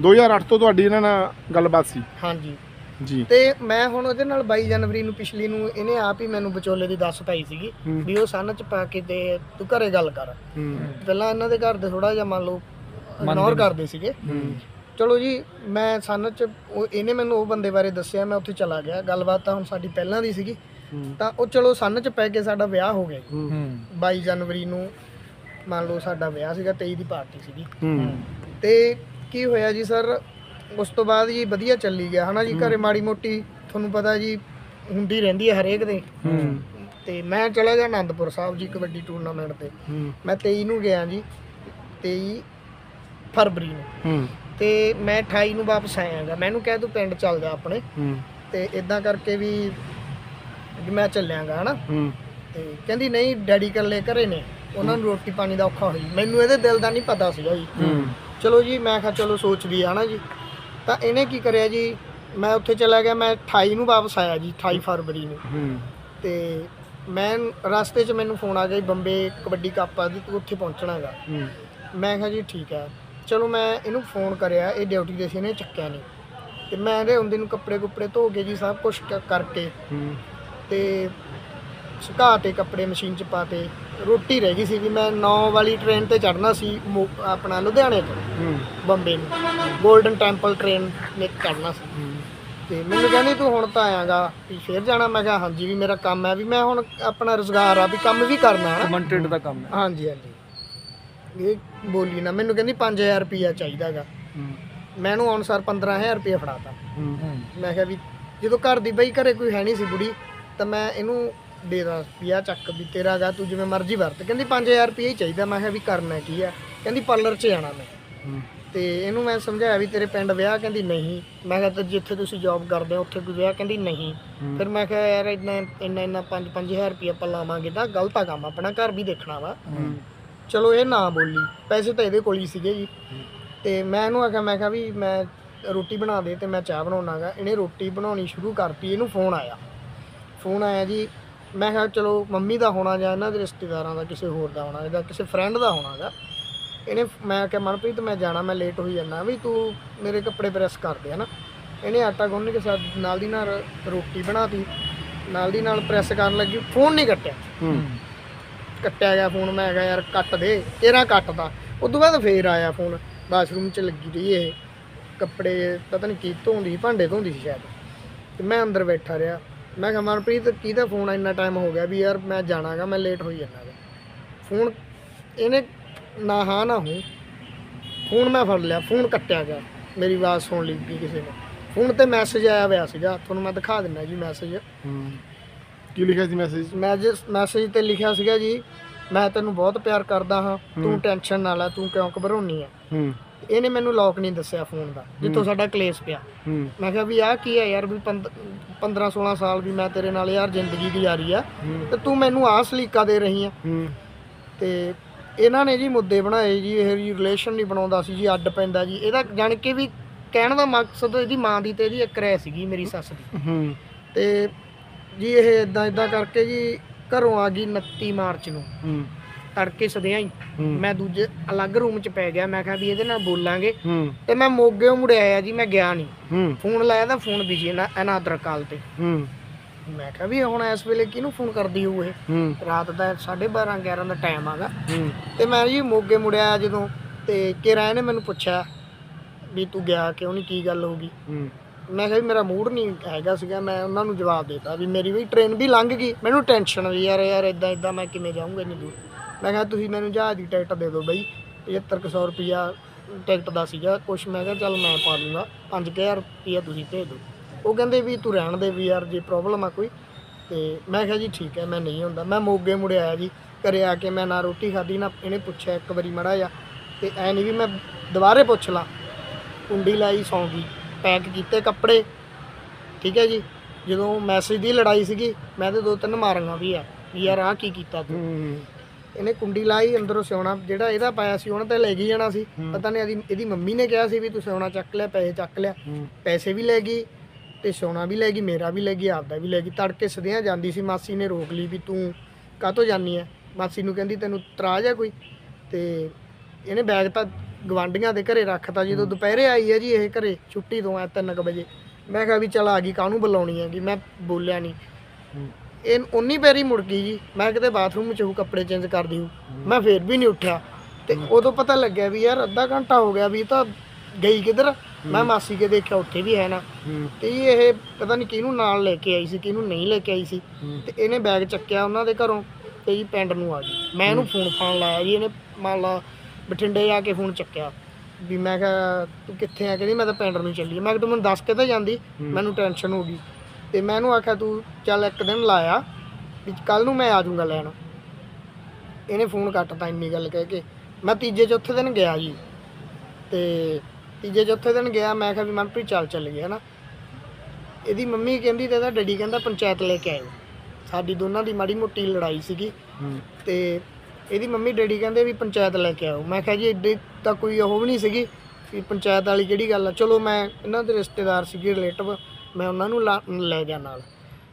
2008 ਤੋਂ ਤੁਹਾਡੀ ਇਹਨਾਂ ਨਾਲ ਗੱਲਬਾਤ ਸੀ। ਹਾਂਜੀ। ਜੀ। ਤੇ ਮੈਂ ਹੁਣ ਉਹਦੇ ਨਾਲ 22 ਜਨਵਰੀ ਨੂੰ ਪਿਛਲੀ ਨੂੰ ਇਹਨੇ ਆਪ ਹੀ ਮੈਨੂੰ ਵਿਚੋਲੇ ਦੀ ਦੱਸ ਪਾਈ ਸੀਗੀ ਹੂੰ। ਵੀ ਉਹ ਸੰਨ ਚ ਪਾ ਕੇ ਤੇ ਤੂੰ ਘਰੇ ਗੱਲ ਕਰ। ਹੂੰ। ਪਹਿਲਾਂ ਇਹਨਾਂ ਦੇ ਘਰ ਦੇ ਥੋੜਾ ਜਿਹਾ ਮੰਨ ਲਓ ਇਗਨੋਰ ਕਰਦੇ ਸੀਗੇ। ਹੂੰ। ਚਲੋ ਜੀ ਮੈਂ ਸੰਨ ਚ ਉਹ ਇਹਨੇ ਮੈਨੂੰ ਉਹ ਬੰਦੇ ਬਾਰੇ ਦੱਸਿਆ ਮੈਂ ਉੱਥੇ ਚਲਾ ਗਿਆ। ਗੱਲਬਾਤ ਤਾਂ ਹੁਣ ਸਾਡੀ ਪਹਿਲਾਂ ਦੀ ਸੀਗੀ। ਹੂੰ। ਤਾਂ ਉਹ ਚਲੋ ਸੰਨ ਚ ਪੈ ਕੇ ਸਾਡਾ ਵਿਆਹ ਹੋ ਗਿਆ ਜੀ। ਹੂੰ। 22 ਜਨਵਰੀ ਨੂੰ ਮੰਨ ਲਓ ਸਾਡਾ ਵਿਆਹ ਸੀਗਾ 23 ਦੀ ਪਾਰਟੀ ਸੀਗੀ। ਹੂੰ। ਤੇ ਕੀ ਹੋਇਆ ਜੀ ਸਰ? ਉਸ ਤੋਂ ਬਾਅਦ ਜੀ ਵਧੀਆ ਚੱਲੀ ਗਿਆ ਹਨਾ ਜੀ? ਘਰੇ ਮਾੜੀ ਮੋਟੀ ਤੁਹਾਨੂੰ ਪਤਾ ਜੀ ਹੁੰਦੀ ਰਹਿੰਦੀ ਹੈ ਹਰੇਕ ਦੇ। ਤੇ ਮੈਂ ਚਲਾ ਗਿਆ ਆਨੰਦਪੁਰ ਸਾਹਿਬ ਜੀ ਕਬੱਡੀ ਟੂਰਨਾਮੈਂਟ ਤੇ। ਮੈਂ 23 ਨੂੰ ਗਿਆ ਜੀ 23 ਫਰਵਰੀ ਨੂੰ। ਤੇ ਮੈਂ 28 ਨੂੰ ਵਾਪਸ ਆਇਆਗਾ ਮੈਨੂੰ ਕਹਿ ਤੂੰ ਪਿੰਡ ਚੱਲ ਜਾ ਆਪਣੇ। ਤੇ ਇਦਾਂ ਕਰਕੇ ਵੀ ਮੈਂ ਚੱਲਿਆਗਾ ਹਨਾ? ਤੇ ਕਹਿੰਦੀ ਨਹੀਂ ਡੈਡੀ ਇਕੱਲੇ ਘਰੇ ਨੇ। ਉਹਨਾਂ ਨੂੰ ਰੋਟੀ ਪਾਣੀ ਦਾ ਔਖਾ ਹੋਈ ਮੈਨੂੰ ਇਹਦੇ ਦਿਲ ਦਾ ਨਹੀਂ ਪਤਾ ਸੀਗਾ ਜੀ। ਚਲੋ ਜੀ ਮੈਂ ਕਿਹਾ ਚਲੋ ਸੋਚਦੀ ਆ ਨਾ ਜੀ। ਤਾਂ ਇਹਨੇ ਕੀ ਕਰਿਆ ਜੀ ਮੈਂ ਉੱਥੇ ਚਲਾ ਗਿਆ ਮੈਂ 28 ਨੂੰ ਵਾਪਸ ਆਇਆ ਜੀ 28 ਫਰਵਰੀ ਨੂੰ। ਤੇ ਮੈਂ ਰਸਤੇ 'ਚ ਮੈਨੂੰ ਫੋਨ ਆ ਗਿਆ ਜੀ ਬੰਬੇ ਕਬੱਡੀ ਕੱਪ ਆ ਦੀ ਤੂੰ ਉੱਥੇ ਪਹੁੰਚਣਾਗਾ ਮੈਂ ਕਿਹਾ ਜੀ ਠੀਕ ਹੈ ਚਲੋ ਮੈਂ ਇਹਨੂੰ ਫੋਨ ਕਰਿਆ ਇਹ ਡਿਊਟੀ ਦੇ ਸੀ ਇਹਨੇ ਚੱਕਿਆ ਨਹੀਂ। ਤੇ ਮੈਂ ਇਹਦੇ ਹੁੰਦੇ ਨੂੰ ਕੱਪੜੇ ਕੁੱਪੜੇ ਧੋ ਕੇ ਜੀ ਸਭ ਕੁਝ ਕਰਕੇ ਤੇ ਸੁਕਾ ਤੇ ਕੱਪੜੇ ਮਸ਼ੀਨ 'ਚ ਪਾ ਤੇ ਰੋਟੀ ਰਹਿ ਗਈ ਸੀ ਵੀ ਮੈਂ 9 ਵਾਲੀ ਟ੍ਰੇਨ ਤੇ ਚੜਨਾ ਸੀ ਮੋ- ਆਪਣਾ ਲੁਧਿਆਣੇ ਤੋਂ ਹੂੰ। ਬੰਬੇ ਨੂੰ। 골ਡਨ ਟੈਂਪਲ ਟ੍ਰੇਨ ਨੇ ਚੜਨਾ ਸੀ। ਤੇ ਮੈਨੂੰ ਕਹਿੰਦੀ ਤੂੰ ਹੁਣ ਤਾਂ ਆਇਆਗਾ ਵੀ ਫੇਰ ਜਾਣਾ। ਮੈਂ ਕਿਹਾ ਹਾਂਜੀ ਵੀ ਮੇਰਾ ਕੰਮ ਹੈ ਵੀ ਮੈਂ ਹੁਣ ਆਪਣਾ ਰੋਜ਼ਗਾਰ ਆ ਵੀ ਕੰਮ ਵੀ ਕਰਨਾ ਹੈ ਨਾ? ਕਮੈਂਟਡ ਦਾ ਕੰਮ ਹੈ। ਹਾਂਜੀ ਹਾਂਜੀ। ਇਹ ਬੋਲੀ ਨਾ ਮੈਨੂੰ ਕਹਿੰਦੀ 5000 ਰੁਪਿਆ ਚਾਹੀਦਾਗਾ। ਹੂੰ। ਮੈਂ ਇਹਨੂੰ ਅਨੁਸਾਰ 15000 ਰੁਪਿਆ ਫੜਾਤਾ। ਹੂੰ। ਮੈਂ ਕਿਹਾ ਵੀ ਜਦੋਂ ਘਰ ਦੀ ਬਈ ਘਰੇ ਕੋਈ ਹੈ ਨਹੀਂ ਸੀ ਬੁੜੀ ਤਾਂ ਮੈਂ ਇਹਨੂੰ ਦੇ ਦਾਂ ਆਹ ਚੱਕ ਵੀ ਤੇਰਾ ਗਾ ਤੂੰ ਜਿਵੇਂ ਮਰਜ਼ੀ ਵਰਤ। ਕਹਿੰਦੀ 5000 ਰੁਪਏ ਹੀ ਚਾਹੀਦਾ। ਮੈਂ ਕਿਹਾ ਵੀ ਕਰਨਾ ਕੀ ਆ? ਕਹਿੰਦੀ ਪਾਰਲਰ 'ਚ ਜਾਣਾ ਮੈਂ। ਤੇ ਇਹਨੂੰ ਮੈਂ ਸਮਝਾਇਆ ਵੀ ਤੇਰੇ ਪਿੰਡ ਵਿਆਹ? ਕਹਿੰਦੀ ਨਹੀਂ। ਮੈਂ ਕਿਹਾ ਤੇ ਜਿੱਥੇ ਤੁਸੀਂ ਜੌਬ ਕਰਦੇ ਹੋ ਉੱਥੇ ਕੋਈ ਵਿਆਹ? ਕਹਿੰਦੀ ਨਹੀਂ। ਫਿਰ ਮੈਂ ਕਿਹਾ ਯਾਰ ਇੰਨਾ ਇੰਨਾ ਇੰਨਾ 5 5000 ਰੁਪਏ ਆਪਾਂ ਲਾਵਾਂਗੇ ਤਾਂ ਗਲਤ ਆ ਕੰਮ ਆਪਣਾ ਘਰ ਵੀ ਦੇਖਣਾ ਵਾ। ਚਲੋ ਇਹ ਨਾ ਬੋਲੀ। ਪੈਸੇ ਤਾਂ ਇਹਦੇ ਕੋਲ ਹੀ ਸੀਗੇ ਜੀ। ਤੇ ਮੈਂ ਇਹਨੂੰ ਆਖਿਆ ਮੈਂ ਕਿਹਾ ਵੀ ਮੈਂ ਰੋਟੀ ਬਣਾ ਦੇ ਤੇ ਮੈਂ ਚਾਹ ਬਣਾਉਣਾਗਾ ਇਹਨੇ ਰੋਟੀ ਬਣਾਉਣੀ ਸ਼ੁਰੂ ਕਰਤੀ। ਇਹਨੂੰ ਫੋਨ ਆਇਆ। ਫੋਨ ਆਇਆ ਜੀ ਮੈਂ ਕਿਹਾ ਚਲੋ ਮੰਮੀ ਦਾ ਹੋਣਾ ਜਾਂ ਇਹਨਾਂ ਦੇ ਰਿਸ਼ਤੇਦਾਰਾਂ ਦਾ ਕਿਸੇ ਹੋਰ ਦਾ ਹੋਣਾ ਜਾਂ ਕਿਸੇ ਫਰੈਂਡ ਦਾ ਹੋਣਾਗਾ ਇਹਨੇ ਮੈਂ ਕਿਹਾ ਮਨਪ੍ਰੀਤ ਮੈਂ ਜਾਣਾ ਮੈਂ ਲੇਟ ਹੋਈ ਜਾਂਦਾ ਵੀ ਤੂੰ ਮੇਰੇ ਕੱਪੜੇ ਪ੍ਰੈਸ ਕਰ ਦੇ ਹਨਾ? ਇਹਨੇ ਆਟਾ ਗੁੰਨ ਕੇ ਸਾਡ ਨਾਲ ਦੀ ਨਾਲ ਰੋਟੀ ਬਣਾਤੀ ਨਾਲ ਦੀ ਨਾਲ ਪ੍ਰੈਸ ਕਰਨ ਲੱਗੀ ਫੋਨ ਨਹੀਂ ਕੱਟਿਆ। ਹੂੰ। ਕੱਟਿਆ ਗਿਆ ਫੋਨ ਮੈਂ ਕਿਹਾ ਯਾਰ ਕੱਟ ਦੇ ਤੇਰਾ ਕੱਟਦਾ। ਉਦੋਂ ਬਾਅਦ ਫੇਰ ਆਇਆ ਫੋਨ ਬਾਥਰੂਮ 'ਚ ਲੱਗੀ ਰਹੀ ਇਹ। ਕੱਪੜੇ ਪਤਾ ਨਹੀਂ ਕੀ ਧੋਂਦੀ ਭਾਂਡੇ ਧੋਂਦੀ ਸੀ ਸ਼ਾਇਦ। ਤੇ ਮੈਂ ਅੰਦਰ ਬੈਠਾ ਰਿਹਾ। ਮੈਂ ਕਿਹਾ ਮਨਪ੍ਰੀਤ ਕਿਹਦਾ ਫੋਨ ਆ? ਇੰਨਾ ਟਾਈਮ ਹੋ ਗਿਆ ਵੀ ਯਾਰ ਮੈਂ ਜਾਣਾਗਾ ਮੈਂ ਲੇਟ ਹੋਈ ਜਾਣਾਗਾ। ਫੋਨ ਇਹਨੇ ਨਾ ਹਾਂ ਨਾ ਹੂੰ। ਫੋਨ ਮੈਂ ਫੜ ਲਿਆ ਫੋਨ ਕੱਟਿਆ ਗਿਆ। ਮੇਰੀ ਆਵਾਜ਼ ਸੁਣ ਲਈ ਗਈ ਕਿਸੇ ਨੇ। ਫੋਨ ਤੇ ਮੈਸੇਜ ਆਇਆ ਹੋਇਆ ਸੀਗਾ। ਤੁਹਾਨੂੰ ਮੈਂ ਦਿਖਾ ਦਿੰਦਾ ਜੀ ਮੈਸੇਜ ਹੂੰ। ਕੀ ਲਿਖਿਆ ਸੀ ਮੈਸੇਜ ਮੈਸੇਜ ਮੈਸੇਜ ਤੇ ਲਿਖਿਆ ਸੀਗਾ ਜੀ ਮੈਂ ਤੈਨੂੰ ਬਹੁਤ ਪਿਆਰ ਕਰਦਾ ਹਾਂ। ਤੂੰ ਟੈਨਸ਼ਨ ਨਾ ਲੈ ਤੂੰ ਕਿਉਂ ਘਬਰਾਉਣੀ ਆ? ਹੂੰ। ਇਹਨੇ ਮੈਨੂੰ ਲੋਕ ਨਹੀਂ ਦੱਸਿਆ ਫੋਨ ਦਾ ਜਿੱਥੋਂ ਸਾਡਾ ਕਲੇਸ਼ ਪਿਆ। ਹੂੰ। ਮੈਂ ਕਿਹਾ ਵੀ ਆਹ ਕੀ ਹੈ ਯਾਰ ਵੀ 15 16 ਸਾਲ ਵੀ ਮੈਂ ਤੇਰੇ ਨਾਲ ਯਾਰ ਜ਼ਿੰਦਗੀ ਗੁਜ਼ਾਰੀ ਆ ਤੇ ਤੂੰ ਮੈਨੂੰ ਆਹ ਸਲੀਕਾ ਦੇ ਰਹੀ ਆ। ਹੂੰ। ਤੇ ਇਹਨਾਂ ਨੇ ਜੀ ਮੁੱਦੇ ਬਣਾਏ ਜੀ ਇਹ ਰਿਲੇਸ਼ਨ ਨਹੀਂ ਬਣਾਉਂਦਾ ਸੀ ਜੀ ਅੱਡ ਪੈਂਦਾ ਜੀ। ਇਹਦਾ ਜਾਣ ਕੇ ਵੀ ਕਹਿਣ ਦਾ ਮਕਸਦ ਇਹਦੀ ਮਾਂ ਦੀ ਤੇ ਇਹਦੀ ਇੱਕ ਰਹਿ ਸੀਗੀ ਮੇਰੀ ਸੱਸ ਦੀ। ਹੂੰ। ਤੇ ਜੀ ਇਹ ਇਦਾਂ ਇਦਾਂ ਕਰਕੇ ਜੀ ਘਰੋਂ ਆ ਗਈ 29 ਮਾਰਚ ਨੂੰ। ਹੂੰ। ਤੜਕੇ ਸਦਿਆਂ ਹੀ। ਮੈਂ ਦੂਜੇ ਅਲੱਗ ਰੂਮ 'ਚ ਪੈ ਗਿਆ। ਮੈਂ ਕਿਹਾ ਵੀ ਇਹਦੇ ਨਾਲ ਬੋਲਾਂਗੇ। ਤੇ ਮੈਂ ਮੋਗਿਓ ਮੁੜਿਆ ਆਇਆ ਜੀ ਮੈਂ ਗਿਆ ਨਹੀਂ। ਫੋਨ ਲਾਇਆ ਤਾਂ ਫੋਨ ਬਿਜ਼ੀ ਨਾ ਅਨਾਦਰ ਕਾਲ ਤੇ। ਮੈਂ ਕਿਹਾ ਵੀ ਹੁਣ ਇਸ ਵੇਲੇ ਕਿਹਨੂੰ ਫੋਨ ਕਰਦੀ ਹੋਊ ਇਹ? ਰਾਤ ਦਾ 12:30 11 ਦਾ ਟਾਈਮ ਆਗਾ ਤੇ ਮੈਂ ਜੀ ਮੋਗੇ ਮੁੜਿਆ ਆਇਆ ਜਦੋਂ ਤੇ ਕਿਰਾ ਨੇ ਮੈਨੂੰ ਪੁੱਛਿਆ ਵੀ ਤੂੰ ਗਿਆ ਕਿਉਂ ਨਹੀਂ ਕੀ ਗੱਲ ਹੋ ਗਈ? ਮੈਂ ਕਿਹਾ ਵੀ ਮੇਰਾ ਮੂਡ ਨਹੀਂ ਹੈਗਾ ਸੀਗਾ ਮੈਂ ਉਹਨਾਂ ਨੂੰ ਜਵਾਬ ਦੇਤਾ ਵੀ ਮੇਰੀ ਵੀ ਟ੍ਰੇਨ ਵੀ ਲੰਘ ਗਈ। ਮੈਨੂੰ ਟੈਨਸ਼ਨ ਵੀ ਯਾਰ ਯਾਰ ਇਦਾਂ ਇਦਾਂ ਮੈਂ ਕਿਵੇਂ ਜਾਊਂਗਾ ਇੰਨੀ ਦੂਰ? ਮੈਂ ਕਿਹਾ ਤੁਸੀਂ ਮੈਨੂੰ ਜਹਾਜ਼ ਦੀ ਟਿਕਟ ਦੇ ਦਿਓ ਬਈ 7500 ਰੁਪਿਆ ਟਿਕਟ ਦਾ ਸੀਗਾ। ਕੁਛ ਮੈਂ ਕਿਹਾ ਚੱਲ ਮੈਂ ਪਾ ਦੂੰਗਾ 5000 ਰੁਪਿਆ ਤੁਸੀਂ ਭੇਜ ਦਿਓ। ਉਹ ਕਹਿੰਦੇ ਵੀ ਤੂੰ ਰਹਿਣ ਦੇ ਵੀ ਯਾਰ, ਜੇ ਪ੍ਰੋਬਲਮ ਆ ਕੋਈ। ਤੇ ਮੈਂ ਕਿਹਾ ਜੀ ਠੀਕ ਹੈ, ਮੈਂ ਨਹੀਂ ਹੁੰਦਾ। ਮੈਂ ਮੋਗੇ ਮੁੜੇ ਆਇਆ ਜੀ, ਘਰੇ ਆ ਕੇ ਮੈਂ ਨਾ ਰੋਟੀ ਖਾਧੀ, ਨਾ ਇਹਨੇ ਪੁੱਛਿਆ ਇੱਕ ਵਾਰੀ ਮੜਾ ਜਾ ਤੇ ਐ ਨਹੀਂ ਵੀ ਮੈਂ ਦੁਬਾਰੇ ਪੁੱਛ ਲਾਂ। ਕੁੰਡੀ ਲਾਈ, ਸੌਂ ਗਈ। ਪੈਕ ਕੀਤੇ ਕੱਪੜੇ। ਠੀਕ ਹੈ ਜੀ। ਜਦੋਂ ਮੈਸੇਜ ਦੀ ਲੜਾਈ ਸੀਗੀ, ਮੈਂ ਤੇ ਦੋ ਤਿੰਨ ਮਾਰਾਂਗਾ ਵੀ ਆ, ਵੀ ਯਾਰ ਆ ਕੀ ਕੀਤਾ ਤੂੰ। ਇਹਨੇ ਕੁੰਡੀ ਲਾਈ ਅੰਦਰੋਂ ਸਿਉਣਾ ਜਿਹੜਾ ਇਹਦਾ ਪਾਇਆ ਸੀ ਉਹਨਾਂ ਤੇ ਲੈ ਗਈ ਜਾਣਾ ਸੀ। ਪਤਾ ਨਹੀਂ ਇਹਦੀ ਇਹਦੀ ਮੰਮੀ ਨੇ ਕਿਹਾ ਸੀ ਵੀ ਤੂੰ ਸਿਉਣਾ ਚੱਕ ਲਿਆ ਪੈਸੇ ਚੱਕ ਲਿਆ। ਪੈਸੇ ਵੀ ਲੈ ਗਈ ਤੇ ਸੋਨਾ ਵੀ ਲੈ ਗਈ ਮੇਰਾ ਵੀ ਲੈ ਗਈ ਆਪਦਾ ਵੀ ਲੈ ਗਈ। ਤੜਕੇ ਸਦਿਆਂ ਜਾਂਦੀ ਸੀ ਮਾਸੀ ਨੇ ਰੋਕ ਲਈ ਵੀ ਤੂੰ ਕਾਹਤੋਂ ਜਾਨੀ ਐ? ਮਾਸੀ ਨੂੰ ਕਹਿੰਦੀ ਤੈਨੂੰ ਤਰਾਜ ਆ ਕੋਈ? ਤੇ ਇਹਨੇ ਬੈਗ ਤਾਂ ਗਵਾਂਡੀਆਂ ਦੇ ਘਰੇ ਰੱਖਤਾ ਜਦੋਂ ਦੁਪਹਿਰੇ ਆਈ ਹੈ ਜੀ ਇਹ ਘਰੇ ਛੁੱਟੀ ਤੋਂ ਆ 3:00 ਵਜੇ। ਮੈਂ ਕਿਹਾ ਵੀ ਚਲ ਆ ਗਈ ਕਾਹਨੂੰ ਬੁਲਾਉਣੀ ਹੈਗੀ? ਮੈਂ ਬੋਲਿਆ ਨਹੀਂ। ਇਹ ਉਨੀ ਪੈਰੀ ਮੁੜ ਗਈ ਜੀ ਮੈਂ ਕਿਤੇ ਬਾਥਰੂਮ 'ਚ ਹੂੰ ਕੱਪੜੇ ਚੇਂਜ ਕਰਦੀ ਹੂੰ ਮੈਂ ਫੇਰ ਵੀ ਨਹੀਂ ਉੱਠਿਆ। ਤੇ ਉਦੋਂ ਪਤਾ ਲੱਗਿਆ ਵੀ ਯਾਰ ਅੱਧਾ ਘੰਟਾ ਹੋ ਗਿਆ ਵੀ ਤਾਂ ਗਈ ਕਿੱਧਰ? ਮੈਂ ਮਾਸੀ ਕੇ ਦੇਖਿਆ ਉੱਥੇ ਵੀ ਹੈ ਨਾ। ਤੇ ਇਹ ਪਤਾ ਨਹੀਂ ਕਿਹਨੂੰ ਨਾਲ ਲੈ ਕੇ ਆਈ ਸੀ ਕਿਹਨੂੰ ਨਹੀਂ ਲੈ ਕੇ ਆਈ ਸੀ। ਤੇ ਇਹਨੇ ਬੈਗ ਚੱਕਿਆ ਉਹਨਾਂ ਦੇ ਘਰੋਂ ਤੇ ਜੀ ਪਿੰਡ ਨੂੰ ਆ ਗਈ। ਮੈਂ ਇਹਨੂੰ ਫੋਨ ਫਾਨ ਲਾਇਆ ਜੀ ਇਹਨੇ ਮੰਨ ਲਾ ਬਠਿੰਡੇ ਜਾ ਕੇ ਫੋਨ ਚੱਕਿਆ। ਵੀ ਮੈਂ ਕਿਹਾ ਤੂੰ ਕਿੱਥੇ ਆ? ਕਹਿੰਦੀ ਮੈਂ ਤਾਂ ਪਿੰਡ ਨੂੰ ਚੱਲੀ ਮੈਂ ਕਿਹਾ ਤੂੰ ਮੈਨੂੰ ਦੱਸ ਕੇ ਤਾਂ ਜਾਂਦੀ ਮੈਨੂੰ ਟੈਨਸ਼ਨ ਹੋ ਗਈ। ਤੇ ਮੈਂ ਇਹਨੂੰ ਆਖਿਆ ਤੂੰ ਚੱਲ ਇੱਕ ਦਿਨ ਲਾਇਆ ਵੀ ਕੱਲ ਨੂੰ ਮੈਂ ਆ ਜਾਊਂਗਾ ਲੈਣ। ਇਹਨੇ ਫੋਨ ਕੱਟਤਾ ਇੰਨੀ ਗੱਲ ਕਹਿ ਕੇ। ਮੈਂ ਤੀਜੇ ਚੌਥੇ ਦਿਨ ਗਿਆ ਜੀ। ਤੇ ਤੀਜੇ ਚੌਥੇ ਦਿਨ ਗਿਆ ਮੈਂ ਕਿਹਾ ਵੀ ਮਨਪ੍ਰੀਤ ਚੱਲ ਚੱਲ ਗਿਆ ਨਾ ਇਹਦੀ ਮੰਮੀ ਕਹਿੰਦੀ ਤੇ ਇਹਦਾ ਡੈਡੀ ਕਹਿੰਦਾ ਪੰਚਾਇਤ ਲੈ ਕੇ ਆਇਓ। ਸਾਡੀ ਦੋਨਾਂ ਦੀ ਮਾੜੀ ਮੋਟੀ ਲੜਾਈ ਸੀਗੀ। ਤੇ ਇਹਦੀ ਮੰਮੀ ਡੈਡੀ ਕਹਿੰਦੇ ਵੀ ਪੰਚਾਇਤ ਲੈ ਕੇ ਆਓ। ਮੈਂ ਕਿਹਾ ਜੀ ਏਡੇ ਤਾਂ ਕੋਈ ਉਹ ਵੀ ਨਹੀਂ ਸੀਗੀ ਵੀ ਪੰਚਾਇਤ ਵਾਲੀ ਕਿਹੜੀ ਗੱਲ ਆ। ਚਲੋ ਮੈਂ ਇਹਨਾਂ ਦੇ ਰਿਸ਼ਤੇਦਾਰ ਸੀਗੇ ਰਿਲੇਟਿਵ। ਮੈਂ ਉਹਨਾਂ ਨੂੰ ਲਾ- ਲੈ ਗਿਆ ਨਾਲ।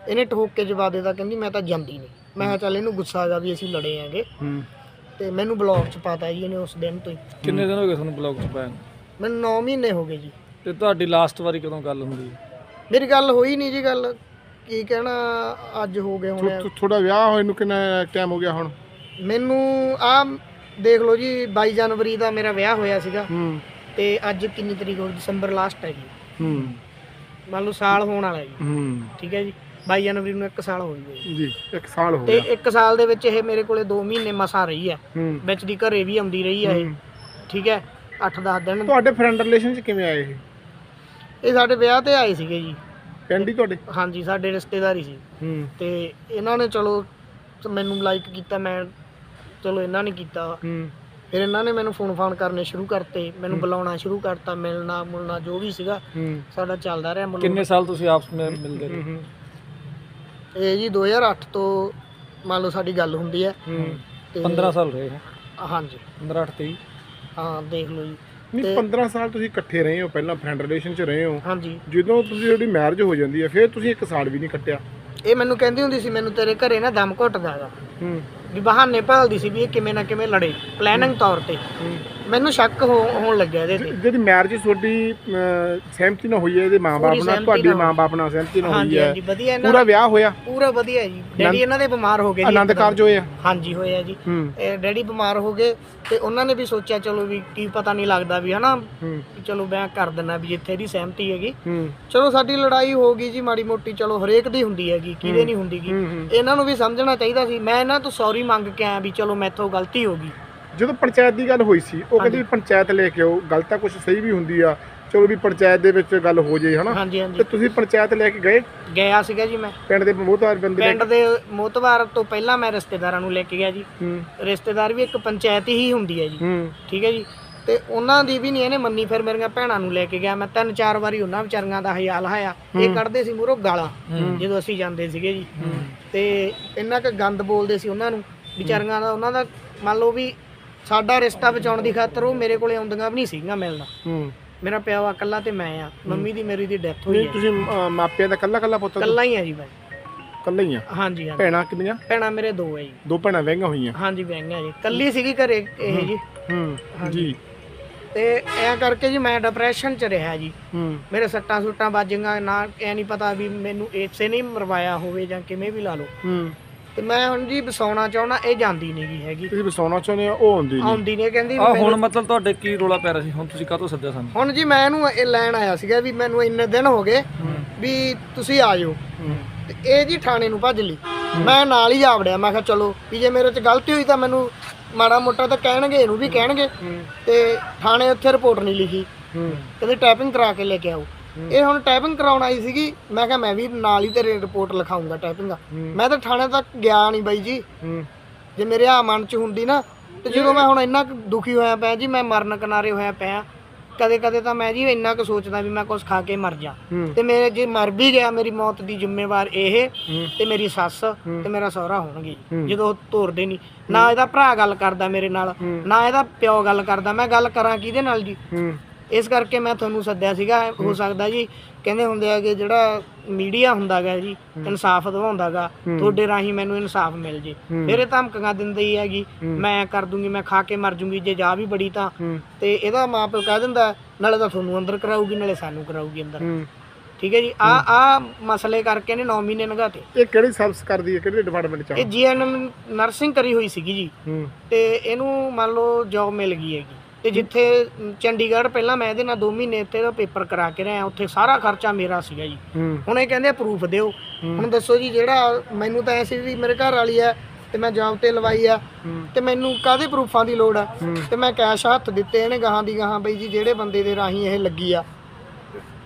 ਇਹਨੇ ਠੋਕ ਕੇ ਜਵਾਬ ਦੇਤਾ ਕਹਿੰਦੀ ਮੈਂ ਤਾਂ ਜਾਂਦੀ ਨਹੀਂ ਮੈਂ ਕਿਹਾ ਚੱਲ ਇਹਨੂੰ ਗੁੱਸਾ ਆ ਗਿਆ ਵੀ ਅਸੀਂ ਲੜੇ ਆਂਗੇ। ਹੂੰ। ਤੇ ਮੈਨੂੰ ਬਲੌਗ ਚ ਪਾਤਾ ਜੀ ਇਹਨੇ ਉਸ ਦਿਨ ਤੋਂ ਹੀ। ਕਿੰਨੇ ਦਿਨ ਹੋ ਗਏ ਤੁਹਾਨੂੰ ਬਲੌਗ 'ਚ ਪਾਇਆ? ਨੂੰ? ਮੈਨੂੰ 9 ਮਹੀਨੇ ਹੋ ਗਏ ਜੀ। ਤੇ ਤੁਹਾਡੀ ਲਾਸਟ ਵਾਰੀ ਕਦੋਂ ਗੱਲ ਹੁੰਦੀ? ਹੈ ਮੇਰੀ ਗੱਲ ਹੋਈ ਨਹੀਂ ਜੀ ਗੱਲ। ਕੀ ਕਹਿਣਾ ਅੱਜ ਹੋ ਗਏ ਹੁਣ। ਤੁਹਾਡਾ ਵਿਆਹ ਹੋਏ ਨੂੰ ਕਿੰਨਾ ਟਾਈਮ ਹੋ ਗਿਆ ਹੁਣ? ਮੈਨੂੰ ਆ ਦੇਖ ਲਓ ਜੀ 22 ਜਨਵਰੀ ਦਾ ਮੇਰਾ ਵਿਆਹ ਹੋਇਆ ਸੀਗਾ। ਹੂੰ। ਤੇ ਅੱਜ ਕਿੰਨੀ ਤਰੀਕ ਹੋ ਗਈ? ਦਸੰਬਰ ਲਾਸਟ ਹੈ ਜੀ। ਹੂੰ। ਮੰਨ ਲਓ ਸਾਲ ਹੋਣ ਵਾਲਾ ਜੀ। ਹੂੰ। ਠੀਕ ਹੈ ਜੀ। 22 ਜਨਵਰੀ ਨੂੰ 1 ਸਾਲ ਹੋ ਗਿਆ ਜੀ ਜੀ ਇੱਕ ਸਾਲ ਹੋ ਤੇ ਗਿਆ। 1 ਸਾਲ ਦੇ ਵਿੱਚ ਇਹ ਮੇਰੇ ਕੋਲੇ 2 ਮਹੀਨੇ ਮਸਾ ਰਹੀ ਹੈ। ਹੂੰ। ਵਿੱਚ ਦੀ ਘਰੇ ਵੀ ਆਉਂਦੀ ਰਹੀ ਹੈ ਇਹ। ਹੂੰ। ਠੀਕ ਹੈ। 8-10 ਦਿਨ। ਤੁਹਾਡੇ ਫਰੈਂਡ ਰਿਲੇਸ਼ਨ ਚ ਕਿਵੇਂ ਆਏ ਇਹ? ਇਹ ਸਾਡੇ ਵਿਆਹ ਤੇ ਆਏ ਸੀਗੇ ਜੀ। ਪਿੰਡ ਹੀ ਤੁਹਾਡੇ? ਹਾਂਜੀ ਸਾਡੇ ਰਿਸ਼ਤੇਦਾਰੀ ਸੀ। ਹੂੰ। ਤੇ ਇਹਨਾਂ ਨੇ ਚਲੋ ਮੈਨੂੰ ਲਾਈਕ ਕੀਤਾ ਮੈਂ ਚਲੋ ਇਹਨਾਂ ਨੇ ਕੀਤਾ। ਹੂੰ। ਫਿਰ ਇਹਨਾਂ ਨੇ ਮੈਨੂੰ ਫੋਨ ਫਾਨ ਕਰਨੇ ਸ਼ੁਰੂ ਕਰਤੇ ਮੈਨੂੰ ਬੁਲਾਉਣਾ ਸ਼ੁਰੂ ਕਰਤਾ ਮਿਲਣਾ ਮੁਲਣਾ ਜੋ ਵੀ ਸੀਗਾ ਹੂੰ। ਸਾਡਾ ਚੱਲਦਾ ਰਿਹਾ ਮੁਲਕ। ਕਿੰਨੇ ਸਾਲ ਤੁਸੀਂ ਆਪਸ ਵਿੱਚ ਮਿਲਦੇ ਰਹੇ ਹੂੰ ਇਹ ਜੀ 2008 ਤੋਂ ਮੰਨ ਲਓ ਸਾਡੀ ਗੱਲ ਹੁੰਦੀ ਹੈ। ਤੇ 15 ਸਾਲ ਰਹੇ ਹੈ। ਹਾਂਜੀ। 15 8 23 ਹਾਂ ਦੇਖ ਲਓ ਜੀ। ਨਹੀਂ 15 ਸਾਲ ਤੁਸੀਂ ਇਕੱਠੇ ਰਹੇ ਹੋ ਪਹਿਲਾਂ ਫਰੈਂਡ ਰਿਲੇਸ਼ਨ ਚ ਰਹੇ ਹੋ। ਹਾਂਜੀ। ਜਦੋਂ ਤੁਸੀਂ ਤੁਹਾਡੀ ਮੈਰਿਜ ਹੋ ਜਾਂਦੀ ਹੈ ਫਿਰ ਤੁਸੀਂ ਇੱਕ ਸਾਲ ਵੀ ਨਹੀਂ ਕੱਟਿਆ। ਇਹ ਮੈਨੂੰ ਕਹਿੰਦੀ ਹੁੰਦੀ ਸੀ ਮੈਨੂੰ ਤੇਰੇ ਘਰੇ ਨਾ ਦਮ ਘੁੱਟਦਾ ਗਾ। ਹੂੰ। ਵੀ ਬਹਾਨੇ ਭਾਲਦੀ ਸੀ ਵੀ ਇਹ ਕਿਵੇਂ ਨਾ ਕਿਵੇਂ ਲੜੇ ਪਲੈਨਿੰਗ ਤੌਰ ਤੇ। ਮੈਨੂੰ ਸ਼ੱਕ ਹੋ- ਹੋਣ ਲੱਗਿਆ ਇਹਦੇ ਤੇ। ਜਿਹੜੀ ਮੈਰਿਜ ਤੁਹਾਡੀ ਅਹ, ਸਹਿਮਤੀ ਨਾਲ ਹੋਈ ਹੈ ਇਹਦੇ ਮਾਪੇ ਪੂਰੀ ਨਾਲ ਸਹਿਮਤੀ ਤੁਹਾਡੇ ਨਾਲ ਮਾਪੇ ਨਾਲ ਸਹਿਮਤੀ ਨਾਲ ਹੋਈ ਹਾਂਜੀ ਹੈ। ਹਾਂਜੀ ਵਧੀਆ ਇਹਨਾਂ ਪੂਰਾ ਵਿਆਹ ਹੋਇਆ? ਪੂਰਾ ਵਧੀਆ ਜੀ। ਡੈਡੀ ਇਹਨਾਂ ਦੇ ਬਿਮਾਰ ਹੋ ਗਏ ਜੀ ਆਨੰਦ। ਕਾਰਜ ਹੋਇਆ ਹਾਂਜੀ ਹੋਇਆ ਜੀ। ਹੂੰ। ਇਹ ਡੈਡੀ ਬਿਮਾਰ ਹੋ ਗਏ ਤੇ ਉਹਨਾਂ ਨੇ ਵੀ ਸੋਚਿਆ ਚਲੋ ਵੀ ਕੀ ਪਤਾ ਨਹੀਂ ਲੱਗਦਾ ਵੀ ਹਨਾ? ਹੂੰ। ਵੀ ਚਲੋ ਵਿਆਹ ਕਰ ਦਿੰਨਾ ਵੀ ਜਿੱਥੇ ਦੀ ਸਹਿਮਤੀ ਹੈਗੀ। ਹੂੰ। ਚਲੋ ਸਾਡੀ ਲੜਾਈ ਹੋ ਗਈ ਜੀ ਮਾੜੀ ਮੋਟੀ। ਚਲੋ ਹਰੇਕ ਦੀ ਹੁੰਦੀ ਹੈਗੀ ਕਿਹਦੇ ਨਹੀਂ ਹੁੰਦੀ ਗੀ। ਹੂੰ, ਹੂੰ। ਇਹਨਾਂ ਨੂੰ ਵੀ ਸਮਝਣਾ ਚਾਹੀਦਾ ਸੀ। ਮੈਂ ਇਹਨਾਂ ਤੋਂ ਸੌਰੀ ਮੰਗ ਕੇ ਆਇਆ ਵੀ ਚਲੋ ਮੈਥੋਂ ਗਲਤੀ ਹੋ ਗਈ। ਜਦੋਂ ਪੰਚਾਇਤ ਦੀ ਗੱਲ ਹੋਈ ਸੀ ਉਹ ਕਹਿੰਦੀ ਪੰਚਾਇਤ ਲੈ ਕੇ ਆਓ ਗੱਲ ਤਾਂ ਕੁਝ ਸਹੀ ਵੀ ਹੁੰਦੀ ਆ। ਚਲੋ ਵੀ ਪੰਚਾਇਤ ਦੇ ਵਿੱਚ ਗੱਲ ਹੋ ਜੇ ਹਨਾ? ਹਾਂਜੀ ਤੇ ਤੁਸੀਂ ਪੰਚਾਇਤ ਲੈ ਕੇ ਗਏ? ਗਿਆ ਸੀਗਾ ਜੀ ਮੈਂ। ਪਿੰਡ ਦੇ ਮੋਹਤਾਰ ਬੰਦੇ ਪਿੰਡ ਦੇ ਮੋਤਵਾਰ ਤੋਂ ਪਹਿਲਾਂ ਮੈਂ ਰਿਸ਼ਤੇਦਾਰਾਂ ਨੂੰ ਲੈ ਕੇ ਗਿਆ ਜੀ। ਰਿਸ਼ਤੇਦਾਰ ਵੀ ਇੱਕ ਪੰਚਾਇਤ ਹੀ ਹੁੰਦੀ ਹੈ ਜੀ। ਠੀਕ ਹੈ ਜੀ। ਤੇ ਉਹਨਾਂ ਦੀ ਵੀ ਨਹੀਂ ਇਹਨੇ ਮੰਨੀ। ਫਿਰ ਮੇਰੀਆਂ ਭੈਣਾਂ ਨੂੰ ਲੈ ਕੇ ਗਿਆ। ਮੈਂ ਤਿੰਨ ਚਾਰ ਵਾਰੀ ਉਹਨਾਂ ਵਿਚਾਰੀਆਂ ਦਾ ਹਯਾਲ ਹਾਇਆ। ਇਹ ਕੱਢਦੇ ਸੀ ਮੂਰੋਂ ਗਾਲਾਂ ਜਦੋਂ ਅਸੀਂ ਜਾਂਦੇ ਸੀਗੇ ਜੀ। ਤੇ ਇੰਨਾ ਕੁ ਗੰਦ ਬੋਲਦੇ ਸੀ ਉਹਨਾਂ ਨੂੰ। ਵਿਚਾਰੀਆਂ ਦਾ ਉਹਨਾਂ ਦਾ ਮੰਨ ਲਓ ਵੀ ਸਾਡਾ ਰਿਸ਼ਤਾ ਬਚਾਉਣ ਦੀ ਖਾਤਰ ਉਹ ਮੇਰੇ ਕੋਲੇ ਆਉਂਦੀਆਂ ਵੀ ਨਹੀਂ ਸੀਗੀਆਂ ਮਿਲਣਾ। ਹੂੰ। ਮੇਰਾ ਪਿਓ ਆ ਇਕੱਲਾ ਤੇ ਮੈਂ ਆ। ਮੰਮੀ ਦੀ ਮੇਰੀ ਦੀ ਡੈਥ ਹੋਈ ਹੈ ਤੁਸੀਂ ਮਾਪਿਆਂ ਦਾ ਕੱਲਾ ਕੱਲਾ ਪੁੱਤ ਇਕੱਲਾ ਹੀ ਆ ਜੀ ਮੈਂ। ਕੱਲਾ ਹੀ ਆ? ਹਾਂਜੀ ਹਾਂਜੀ। ਭੈਣਾਂ ਕਿੰਨੀਆਂ? ਭੈਣਾਂ ਮੇਰੇ ਦੋ ਹੈ ਜੀ। ਦੋ ਭੈਣਾਂ ਵਹਿੰਗੀਆਂ ਹੋਈਆਂ। ਹਾਂਜੀ ਵਿਆਹੀਆਂ ਜੀ। ਇਕੱਲੀ ਸੀਗੀ ਘਰੇ ਇਹ ਜੀ। ਹੂੰ। ਜੀ। ਤੇ ਐਂ ਕਰਕੇ ਜੀ ਮੈਂ ਡਿਪਰੈਸ਼ਨ ਚ ਰਿਹਾ ਜੀ। ਹੂੰ। ਮੇਰੇ ਸੱਟਾਂ ਸੁੱਟਾਂ ਵੱਜੀਆਂ ਨਾ ਐ ਨਹੀਂ ਪਤਾ ਵੀ ਮੈਨੂੰ ਇਸੇ ਨਹੀਂ ਮਰਵਾਇਆ ਹੋਵੇ ਜਾਂ ਕਿਵੇਂ ਵੀ ਲਾ ਲਓ। ਹੂੰ। ਤੇ ਮੈਂ ਹੁਣ ਜੀ ਵਸਾਉਣਾ ਚਾਹਣਾ ਇਹ ਜਾਂਦੀ ਨਹੀਂ ਗਈ ਹੈਗੀ। ਤੁਸੀਂ ਵਸਾਉਣਾ ਚਾਹੁੰਦੇ ਹੋ ਉਹ ਹੁੰਦੀ ਨਹੀਂ। ਆਉਂਦੀ ਨਹੀਂ ਕਹਿੰਦੀ ਵੀ ਆ ਹੁਣ ਮੈਨੂੰ- ਮਤਲਬ ਤੁਹਾਡੇ ਕੀ ਰੋਲਾ ਪੈ ਰਿਹਾ ਸੀ? ਹੁਣ ਤੁਸੀਂ ਕਾਹਤੋਂ ਸੱਦਿਆ ਸਾਨੂੰ? ਹੁਣ ਜੀ ਮੈਂ ਇਹਨੂੰ ਇਹ ਲੈਣ ਆਇਆ ਸੀਗਾ ਵੀ ਮੈਨੂੰ ਇੰਨੇ ਦਿਨ ਹੋ ਗਏ ਵੀ ਤੁਸੀਂ ਆ ਜਾਓ। ਤੇ ਇਹ ਜੀ ਥਾਣੇ ਨੂੰ ਭੱਜ ਲਈ। ਮੈਂ ਨਾਲ ਹੀ ਆਵੜਿਆ ਮੈਂ ਕਿਹਾ ਚਲੋ ਵੀ ਜੇ ਮੇਰੇ 'ਚ ਗਲਤੀ ਹੋਈ ਤਾਂ ਮੈਨੂੰ ਮਾੜਾ ਮੋਟਾ ਤਾਂ ਕਹਿਣਗੇ ਇਹਨੂੰ ਵੀ ਕਹਿਣਗੇ। ਤੇ ਥਾਣੇ ਉੱਥੇ ਰਿਪੋਰਟ ਨਹੀਂ ਲਿਖੀ। ਕਹਿੰਦੇ ਟਾਈਪਿੰਗ ਕਰਾ ਕੇ ਲੈ ਕੇ ਆਓ। ਇਹ ਹੁਣ ਟਾਈਪਿੰਗ ਕਰਾਉਣ ਆਈ ਸੀਗੀ ਮੈਂ ਕਿਹਾ ਮੈਂ ਵੀ ਨਾਲ ਹੀ ਤੇਰੇ ਰਿਪੋਰਟ ਲਿਖਾਉਂਗਾ ਟਾਈਪਿੰਗ ਮੈਂ ਤਾਂ ਥਾਣੇ ਤੱਕ ਗਿਆ ਨਹੀਂ ਬਾਈ ਜੀ। ਜੇ ਮੇਰੇ ਆ ਮਨ ਚ ਹੁੰਦੀ ਨਾ ਤੇ ਜਦੋਂ ਮੈਂ ਹੁਣ ਇੰਨਾ ਦੁਖੀ ਹੋਇਆ ਪਿਆ ਜੀ ਮੈਂ ਮਰਨ ਕਿਨਾਰੇ ਹੋਇਆ ਪਿਆ। ਕਦੇ ਕਦੇ ਤਾਂ ਮੈਂ ਜੀ ਇੰਨਾ ਕੁ ਸੋਚਦਾ ਵੀ ਮੈਂ ਕੁਝ ਖਾ ਕੇ ਮਰ ਜਾ। ਤੇ ਮੇਰੇ ਜੇ ਮਰ ਵੀ ਗਿਆ ਮੇਰੀ ਮੌਤ ਦੀ ਜ਼ਿੰਮੇਵਾਰ ਇਹ ਤੇ ਮੇਰੀ ਸੱਸ ਤੇ ਮੇਰਾ ਸਹੁਰਾ ਹੋਣਗੇ। ਜਦੋਂ ਉਹ ਤੋਰਦੇ ਨਹੀਂ ਨਾ ਇਹਦਾ ਭਰਾ ਗੱਲ ਕਰਦਾ ਮੇਰੇ ਨਾਲ ਨਾ ਇਹਦਾ ਪਿਓ ਗੱਲ ਕਰਦਾ। ਮੈਂ ਗੱਲ ਕਰਾਂ ਕਿਹਦੇ ਨਾਲ ਜੀ? ਇਸ ਕਰਕੇ ਮੈਂ ਤੁਹਾਨੂੰ ਸੱਦਿਆ ਸੀਗਾ ਹੋ ਸਕਦਾ ਜੀ ਕਹਿੰਦੇ ਹੁੰਦੇ ਆ ਕਿ ਜਿਹੜਾ ਮੀਡੀਆ ਹੁੰਦਾਗਾ ਜੀ ਇਨਸਾਫ ਦਿਵਾਉਂਦਾਗਾ ਤੁਹਾਡੇ ਰਾਹੀਂ ਮੈਨੂੰ ਇਨਸਾਫ ਮਿਲ ਜੇ। ਫਿਰ ਇਹ ਧਮਕੀਆਂ ਦਿੰਦੀ ਹੀ ਹੈਗੀ ਮੈਂ ਕਰ ਦੂੰਗੀ ਮੈਂ ਖਾ ਕੇ ਮਰ ਜੂੰਗੀ ਜੇ ਜਾ ਵੀ ਬੜੀ ਤਾਂ। ਤੇ ਇਹਦਾ ਮਾਪੇ ਕਹਿ ਦਿੰਦਾ ਨਾਲੇ ਤਾਂ ਤੁਹਾਨੂੰ ਅੰਦਰ ਕਰਾਊਗੀ ਨਾਲੇ ਸਾਨੂੰ ਕਰਾਊਗੀ ਅੰਦਰ। ਠੀਕ ਹੈ ਜੀ ਆ ਆ ਮਸਲੇ ਕਰਕੇ ਨੇ 9 ਮਹੀਨੇ ਨਗਾਤੇ। ਇਹ ਕਿਹੜੀ ਸਰਵਿਸ ਕਰਦੀ ਹੈ ਕਿਹੜੇ ਡਿਪਾਰਟਮੈਂਟ ਚ? ਇਹ ਜੀਐਨਐਮ ਨਰਸਿੰਗ ਕਰੀ ਹੋਈ ਸੀਗੀ ਜੀ। ਤੇ ਇਹਨੂੰ ਮੰਨ ਲਓ ਜੌਬ ਮਿਲ ਗਈ ਹੈਗੀ। ਤੇ ਜਿੱਥੇ ਚੰਡੀਗੜ੍ਹ ਪਹਿਲਾਂ ਮੈਂ ਇਹਦੇ ਨਾਲ 2 ਮਹੀਨੇ ਇੱਥੇ ਦਾ ਪੇਪਰ ਕਰਾ ਕੇ ਰਿਹਾ ਉੱਥੇ ਸਾਰਾ ਖਰਚਾ ਮੇਰਾ ਸੀਗਾ ਜੀ। ਹੁਣ ਇਹ ਕਹਿੰਦੇ ਪ੍ਰੂਫ ਦਿਓ। ਹੁਣ ਦੱਸੋ ਜੀ ਜਿਹੜਾ ਮੈਨੂੰ ਤਾਂ ਐਸੀ ਵੀ ਮੇਰੇ ਘਰ ਵਾਲੀ ਹੈ ਤੇ ਮੈਂ ਜੌਬ ਤੇ ਲਵਾਈ ਆ। ਤੇ ਮੈਨੂੰ ਕਾਦੇ ਪ੍ਰੂਫਾਂ ਦੀ ਲੋੜ ਆ। ਤੇ ਮੈਂ ਕੈਸ਼ ਹੱਥ ਦਿੱਤੇ ਇਹਨੇ ਗਾਹਾਂ ਦੀ ਗਾਹਾਂ ਬਈ ਜੀ ਜਿਹੜੇ ਬੰਦੇ ਦੇ ਰਾਹੀਂ ਇਹ ਲੱਗੀ ਆ।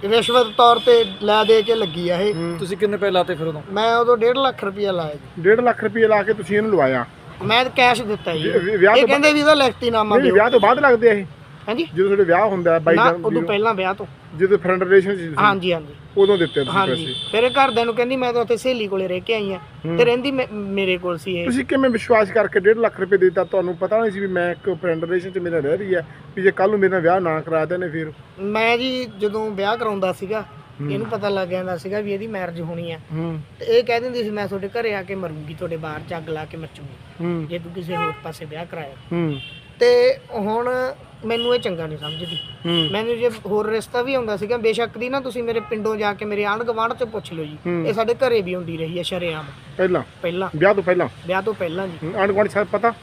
ਰਿਸ਼ਵਤ ਤੌਰ ਤੇ ਲੈ ਦੇ ਕੇ ਲੱਗੀ ਆ ਇਹ। ਤੁਸੀਂ ਕਿੰਨੇ ਪੈਸੇ ਲਾਤੇ ਫਿਰ ਉਦੋਂ? ਮੈਂ ਉਦੋਂ 1.5 ਲੱਖ ਰੁਪਇਆ ਲਾਇਆ ਜੀ। 1.5 ਲੱਖ ਰੁਪਏ ਲਾ ਕੇ ਤੁਸੀਂ ਇਹਨੂੰ ਲਵਾਇਆ? ਮੈਂ ਕੈਸ਼ ਦਿੱਤਾ ਜੀ। ਵਿ- ਵਿਆਹ ਇਹ ਤੋਂ ਕਹਿੰਦੇ ਵੀ ਇਹਦਾ ਲਿਖਤੀ ਨਾਮਾ ਨਹੀਂ ਦਿਓ। ਵਿਆਹ ਤੋਂ ਬਾਅਦ ਲੱਗਦੇ ਆ ਇਹ। ਹਾਂਜੀ? ਜਦੋਂ ਤੁਹਾਡੇ ਵਿਆਹ ਹੁੰਦਾ ਬਾਈ ਨਾ ਉਦੋਂ ਪਹਿਲਾਂ ਵਿਆਹ ਤੋਂ। ਜਦੋਂ ਫਰੈਂਡ ਰਿਲੇਸ਼ਨ ਸੀ ਤੁਸੀਂ, ਹਾਂਜੀ ਹਾਂਜੀ। ਉਦੋਂ ਦਿੱਤੇ ਤੁਸੀਂ ਹਾਂਜੀ। ਪੈਸੇ। ਫਿਰ ਇਹ ਘਰਦਿਆਂ ਨੂੰ ਕਹਿੰਦੀ ਮੈਂ ਤਾਂ ਉੱਥੇ ਸਹੇਲੀ ਕੋਲੇ ਰਹਿ ਕੇ ਆਈ ਆ ਤੇ ਰਹਿੰਦੀ ਮੇ- ਮੇਰੇ ਕੋਲ ਸੀ ਇਹ। ਤੁਸੀਂ ਕਿਵੇਂ ਵਿਸ਼ਵਾਸ ਕਰਕੇ 1.5 ਲੱਖ ਰੁਪਏ ਦੇ ਦਿੱਤਾ? ਤੁਹਾਨੂੰ ਪਤਾ ਨਹੀਂ ਸੀ ਵੀ ਮੈਂ ਇੱਕ ਫਰੈਂਡ ਰਿਲੇਸ਼ਨ ਚ ਮੇਰੇ ਰਹਿ ਰਹੀ ਹੈ ਵੀ ਜੇ ਕੱਲ ਨੂੰ ਮੇਰੇ ਨਾਲ ਵਿਆਹ ਨਾ ਕਰਾ ਦੇਣੇ ਫਿਰ। ਮੈਂ ਜੀ ਜਦੋਂ ਵਿਆਹ ਕਰਾਉਂਦਾ ਸੀਗਾ ਇਹਨੂੰ ਪਤਾ ਲੱਗ ਜਾਂਦਾ ਸੀਗਾ ਵੀ ਇਹਦੀ ਮੈਰਿਜ ਹੋਣੀ ਆ। ਹੂੰ। ਤੇ ਇਹ ਕਹਿ ਦਿੰਦੀ ਸੀ ਮੈਂ ਤੁਹਾਡੇ ਘਰੇ ਆ ਕੇ ਮਰੂੰਗੀ ਤੁਹਾਡੇ ਬਾਹਰ ਚ ਅੱਗ ਲਾ ਕੇ ਮਰਚੂੰਗੀ। ਹੂੰ। ਜੇ ਤੂੰ ਕਿਸੇ ਹੋਰ ਪਾਸੇ ਵਿਆਹ ਕਰਾਇਆ। ਹੂੰ। ਤੇ ਹੁਣ ਮੈਨੂੰ ਇਹ ਚੰਗਾ ਨਹੀਂ ਸਮਝਦੀ। ਮੈਨੂੰ ਜੇ ਹੋਰ ਰਿਸ਼ਤਾ ਵੀ ਹੁੰਦਾ ਸੀਗਾ ਬੇਸ਼ੱਕ ਦੀ ਨਾ ਤੁਸੀਂ ਮੇਰੇ ਪਿੰਡੋਂ ਜਾ ਕੇ ਮੇਰੇ ਆਂਢ ਗੁਆਂਢ ਚ ਪੁੱਛ ਲਿਓ ਜੀ। ਇਹ ਸਾਡੇ ਘਰੇ ਵੀ ਹੁੰਦੀ ਰਹੀ ਹੈ ਸ਼ਰੇਆਮ। ਪਹਿਲਾਂ? ਪਹਿਲਾਂ। ਵਿਆਹ ਤੋਂ ਪਹਿਲਾਂ? ਵਿਆਹ ਤੋਂ ਪਹਿਲਾਂ ਜੀ। ਆਂਢ ਗੁਆਂਢ ਸਭ ਪਤਾ?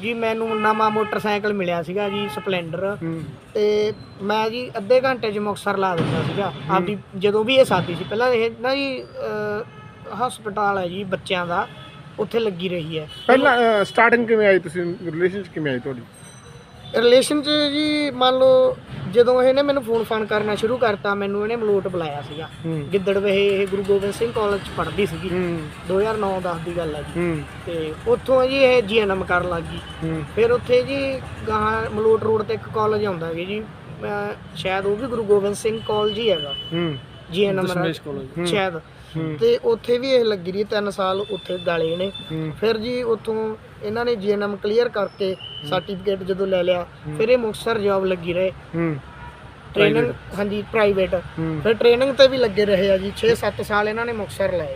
ਜੀ ਮੈਨੂੰ ਨਵਾਂ ਮੋਟਰਸਾਈਕਲ ਮਿਲਿਆ ਸੀਗਾ ਜੀ ਸਪਲੈਂਡਰ। ਤੇ ਮੈਂ ਜੀ ਅੱਧੇ ਘੰਟੇ 'ਚ ਮੁਕਸਰ ਲਾ ਦਿੰਦਾ ਸੀਗਾ। ਆਪਦੀ ਜਦੋਂ ਵੀ ਇਹ ਸਾਦੀ ਸੀ ਪਹਿਲਾਂ ਇਹ ਨਾ ਜੀ ਹਸਪਤਾਲ ਹੈ ਜੀ ਬੱਚਿਆਂ ਦਾ ਉੱਥੇ ਲੱਗੀ ਰਹੀ ਹੈ। ਪਹਿਲਾਂ ਸਟਾਰਟਿੰਗ ਕਿਵੇਂ ਆਈ ਤੁਸੀਂ? ਰਿਲੇਸ਼ਨ ਚ ਕਿਵੇਂ ਆਈ ਤੁਹਾਡੀ? ਰਿਲੇਸ਼ਨ 'ਚ ਜੀ ਮੰਨ ਲਓ ਜਦੋਂ ਇਹਨੇ ਮੈਨੂੰ ਫੋਨ ਫਾਨ ਕਰਨਾ ਸ਼ੁਰੂ ਕਰਤਾ ਮੈਨੂੰ ਇਹਨੇ ਮਲੋਟ ਬੁਲਾਇਆ ਸੀਗਾ। ਗਿੱਦੜ ਵੇਹੇ ਇਹ ਗੁਰੂ ਗੋਬਿੰਦ ਸਿੰਘ ਕਾਲਜ 'ਚ ਪੜ੍ਹਦੀ ਸੀਗੀ। ਹੂੰ। 2009-10 ਦੀ ਗੱਲ ਹੈ ਜੀ। ਤੇ ਉੱਥੋਂ ਜੀ ਇਹ ਜੀਐਨਐਮ ਕਰਨ ਲੱਗ ਗਈ। ਫਿਰ ਉੱਥੇ ਜੀ ਗਾਹਾਂ ਮਲੋਟ ਰੋਡ ਤੇ ਇੱਕ ਕਾਲਜ ਆਉਂਦਾ ਹੈ ਜੀ। ਸ਼ਾਇਦ ਉਹ ਵੀ ਗੁਰੂ ਗੋਬਿੰਦ ਸਿੰਘ ਕਾਲਜ ਹੀ ਹੈਗਾ। ਜੀਐਨਐਮ ਸ਼ਾਇਦ। ਤੇ ਉੱਥੇ ਵੀ ਇਹ ਲੱਗੀ ਰਹੀ 3 ਸਾਲ ਉੱਥੇ ਗਾਲੇ ਨੇ। ਫਿਰ ਜੀ ਉੱਥੋਂ ਇਹਨਾਂ ਨੇ ਜੀਐਨਐਮ ਕਲੀਅਰ ਕਰਕੇ ਸਰਟੀਫਿਕੇਟ ਜਦੋਂ ਲੈ ਲਿਆ ਫਿਰ ਇਹ ਮੁਕਤਸਰ ਜੌਬ ਲੱਗੀ ਰਹੇ। ਟ੍ਰੇਨਿੰਗ ਹਾਂਜੀ ਪ੍ਰਾਈਵੇਟ ਫਿਰ ਟ੍ਰੇਨਿੰਗ ਤੇ ਵੀ ਲੱਗੇ ਰਹੇ ਆ ਜੀ। 6-7 ਸਾਲ ਇਹਨਾਂ ਨੇ ਮੁਕਤਸਰ ਲਏ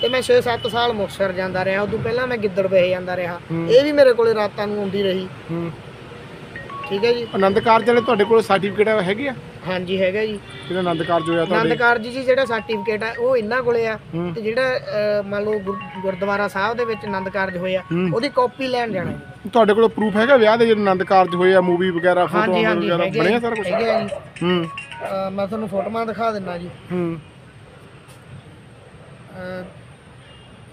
ਤੇ ਮੈਂ 6-7 ਸਾਲ ਮੁਕਤਸਰ ਜਾਂਦਾ ਰਿਹਾ। ਉਦੋਂ ਪਹਿਲਾਂ ਮੈਂ ਗਿੱਦੜ ਵੇਹੇ ਜਾਂਦਾ ਰਿਹਾ। ਇਹ ਵੀ ਮੇਰੇ ਕੋਲੇ ਰਾਤਾਂ ਨੂੰ ਆਉਂਦੀ ਰਹੀ। ਠੀਕ ਹੈ ਜੀ। ਆਨੰਦ ਕਾਰਜ ਵਾਲੇ ਤੁਹਾਡੇ ਕੋਲ ਸਰਟੀਫਿਕੇਟ ਹੈਗੇ ਆ? ਹਾਂਜੀ ਹੈਗਾ ਜੀ। ਜਿਹੜਾ ਆਨੰਦ ਕਾਰਜ ਹੋਇਆ ਆਨੰਦ ਤੁਹਾਡੇ ਕਾਰਜ ਜੀ ਜਿਹੜਾ ਸਰਟੀਫਿਕੇਟ ਹੈ ਉਹ ਇਹਨਾਂ ਕੋਲੇ ਆ। ਹੂੰ। ਤੇ ਜਿਹੜਾ ਮੰਨ ਲਓ ਗੁਰ- ਗੁਰਦੁਆਰਾ ਸਾਹਿਬ ਦੇ ਵਿੱਚ ਆਨੰਦ ਕਾਰਜ ਹੋਇਆ ਹੂੰ। ਉਹਦੀ ਕਾਪੀ ਲੈਣ ਜਾਣਾ ਜੀ। ਤੁਹਾਡੇ ਕੋਲ ਪ੍ਰੂਫ ਹੈਗਾ ਵਿਆਹ ਦੇ ਜਿਹੜੇ ਆਨੰਦ ਕਾਰਜ ਹੋਏ ਆ ਮੂਵੀ ਵਗੈਰਾ ਫੋਟੋਆਂ ਹਾਂਜੀ ਵਗੈਰਾ ਹੈਗੇ ਬਣਿਆ ਆ ਸਾਰਾ ਕੁਝ ਹੈਗੇ ਆ ਜੀ। ਹੂੰ। ਮੈਂ ਤੁਹਾਨੂੰ ਫੋਟੋਆਂ ਦਿਖਾ ਦਿੰਦਾ ਜੀ। ਹੂੰ।